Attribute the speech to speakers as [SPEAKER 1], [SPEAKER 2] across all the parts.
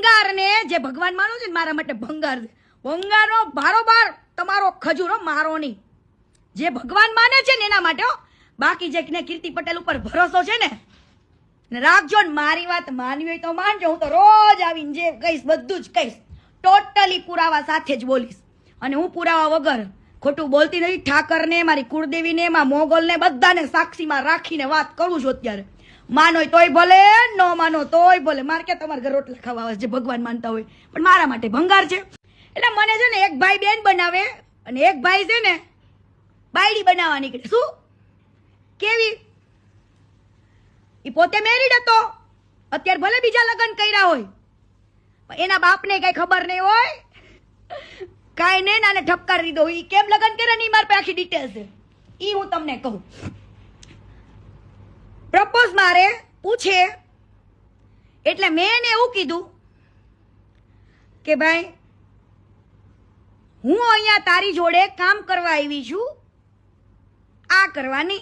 [SPEAKER 1] ભંગારને જે ભગવાન માનો છે મારા માટે ભંગાર ભંગારનો બારોબાર તમારો ખજૂરો મારો નહીં. જે ભગવાન માને છે ને એના માટે બાકી જે કીર્તિ પટેલ ઉપર ભરોસો છે ને રાખજો ને મારી વાત માનવી હોય તો માનજો, હું તો રોજ આવીને જે કહીશ, બધું જ કહીશ. ટોટલી પુરાવા સાથે જ બોલીશ. અને હું પુરાવા વગર ખોટું બોલતી નથી. ઠાકરને, મારી કુળદેવીને, માં મોગલને બધાને સાક્ષીમાં રાખીને વાત કરું છું અત્યારે. માનો તોય ભલે ન માનો તોય ભલે. મારે કે તમારા ઘર રોટલા ખાવા આવે છે, ભગવાન માનતા હોય. પણ મારા માટે ભંગાર છે. એટલે મને છે ને એક ભાઈ બેન બનાવે અને એક ભાઈ છે ને બાયડી બનાવવા નીકળે. શું? કેવી? એ પોતે મેરીડ હતો. અત્યારે ભલે બીજા લગ્ન કર્યા હોય. એના બાપને કઈ ખબર નહીં હોય. કાંઈ નહીં નાને ઠપકાર દીધો. એ કેમ લગ્ન કરે ને? એ મારી પાસે આખી ડિટેલ છે. ઈ હું તમને કહું. પ્રપોઝ મારે પૂછે. એટલે મેં એને એવું કીધું કે ભાઈ, હું અહીંયા તારી જોડે કામ કરવા આવી છું, આ કરવાની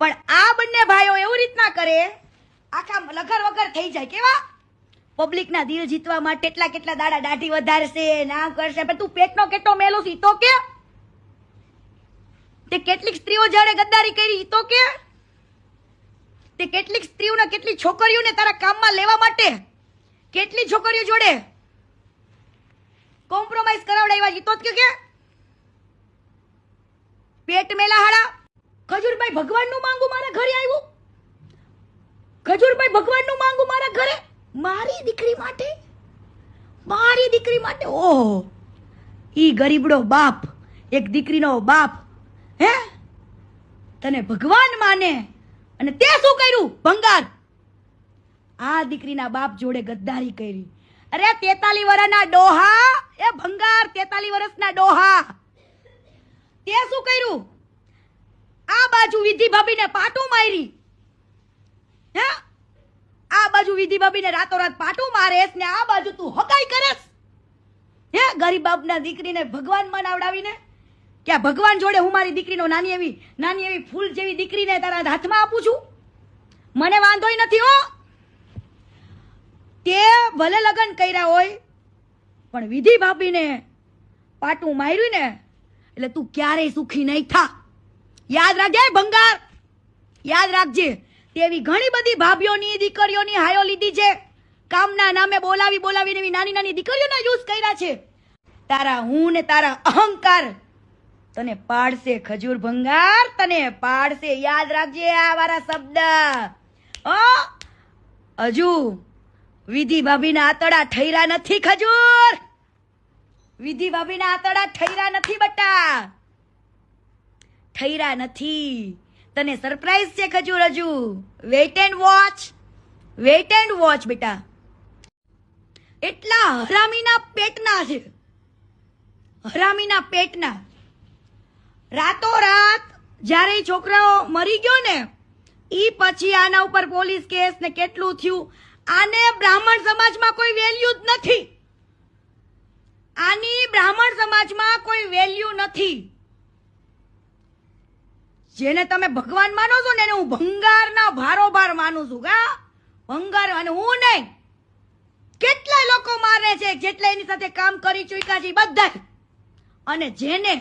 [SPEAKER 1] પણ આ બંને ભાઈઓ એવું રીતના કરે, આખા લગર વગર થઈ જાય કેવા? પબ્લિકના દિલ જીતવા માટે કેટલા કેટલા દાડા દાઢી વધારશે ના કરશે, પણ તું પેટનો કેટલો મેલો છે તો કે. તે કેટલીક સ્ત્રીઓ જાણે ગદ્દારી કરી તો કે. તે કેટલીક સ્ત્રીઓને કેટલી છોકરીઓને તારા કામમાં લેવા માટે? કેટલી છોકરીઓ જોડે? કોમ્પ્રોમાઇઝ કરાવડાવ્યા તો જ કે પેટ મેલા હાડા ખજૂરભાઈ ભગવાનનું માંગુ મારા ઘરે આવ્યું. ખજૂરભાઈ ભગવાનનું માંગુ મારા ઘરે? મારી દીકરી માટે? મારી દીકરી માટે? ઓહો. ઈ ગરીબડો બાપ. એક દીકરીનો બાપ. હે? તને ભગવાન માને. અને તે શું કર્યું? ભંગાર. આ દીકરીના બાપ જોડે ગદ્દારી કરી. અરે તેતાલી વર્ષના ડોહા, એ ભંગાર તેતાલી વર્ષના ડોહા. તે શું કર્યું? આ બાજુ વિધિ ભાભીને પાટું મારી. હે? આ બાજુ વિધિ ભાભીને રાતોરાત પાટું મારેસ ને આ બાજુ તું હકાઈ કરેસ. હે? ગરીબ બાપના દીકરીને ભગવાન મનાવડાવીને કે આ ભગવાન જોડે હું મારી દીકરીનો નાની એવી નાની એવી ફૂલ જેવી દીકરીને તારા હાથમાં આપું છું? મને વાંધોય નથી, હો. તે ભલે લગ્ન કર્યા હોય, પણ વિધિ ભાભીને પાટું માર્યું ને એટલે તું ક્યારેય સુખી નહીં થા. યાદ રાખજે ભંગાર. યાદ રાખજે, તેવી ઘણી બધી ભાભીઓની દીકરીઓની હાયો લીધી છે. કામના નામે બોલાવી બોલાવીને એવી નાની નાની દીકરીઓના યુઝ કર્યા છે. તારા હું ને તારા અહંકાર તને પાડશે ખજૂર ભંગાર, તને પાડશે યાદ રાખજે આ મારા શબ્દ. હજુ વિધિ ભાભીના આતડા ઠૈરા નથી ખજૂર. વિધિ ભાભીના આતડા ઠૈરા નથી બટા. ઠૈરા નથી. તને સરપ્રાઈઝ છે ખજૂર હજુ. Wait and watch wait and watch બેટા. એટલા હરામીના પેટના છે. હરામીના પેટના. રાતોરાત જ્યારે ઈ છોકરાઓ મરી ગયો ને, ઈ પછી આના ઉપર પોલીસ કેસ ને કેટલું થયું, આને બ્રાહ્મણ સમાજમાં કોઈ વેલ્યુ જ નથી. આની બ્રાહ્મણ સમાજમાં કોઈ વેલ્યુ નથી. જેને તમે ભગવાન માનો છો ને, એને હું ભંગારના ભારોભાર માનું છું, કા? ભંગાર અને હું નહીં. કેટલાય લોકો મારે છે, જેટલા એની સાથે કામ કરી ચૂક્યા છે બધા અને જેને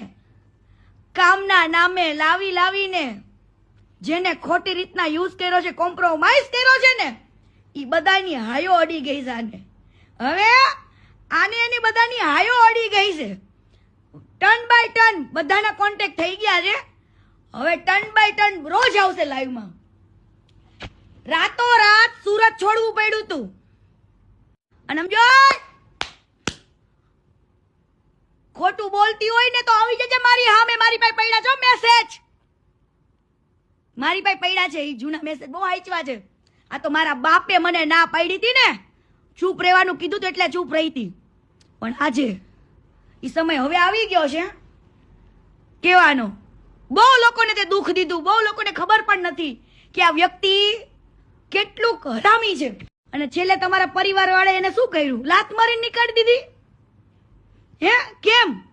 [SPEAKER 1] કામના નામે લાવી લાવીને જેને ખોટી રીતના યુઝ કર્યો છે કોમ્પ્રોમાઇઝ કર્યો છે ને એ બધાની હાયો અડી ગઈ છે હવે આને એની બધાની હાયો અડી ગઈ છે. ટર્ન બાય ટર્ન બધાના કોન્ટેક્ટ થઈ ગયા છે. હવે ટર્ન બાય ટર્ન રોજ આવશે લાઈવમાં રાતો રાત સુરત છોડવું પડ્યું તું. અને સમજો ખોટું બોલતી હોય ને તો આવી જજે મારી હામે. મારી પાસે પડ્યા છો મેસેજ મારી પાસે પડ્યા છે, એ જૂના મેસેજ બહુ આચવા છે. આ તો મારા બાપે મને ના પાડી હતી ને. ચૂપ રહેવાનું કીધું તો એટલે ચૂપ રહી હતી. પણ આજે એ સમય હવે આવી ગયો છે. કહેવાનો. બહુ લોકોને તે દુઃખ દીધું. બહુ લોકોને ખબર પણ નથી કે આ વ્યક્તિ કેટલું હરામી છે. અને છેલ્લે તમારા પરિવાર વાળા એને શું કર્યું? લાત મારીને નીકાળી દીધી? હે? કેમ?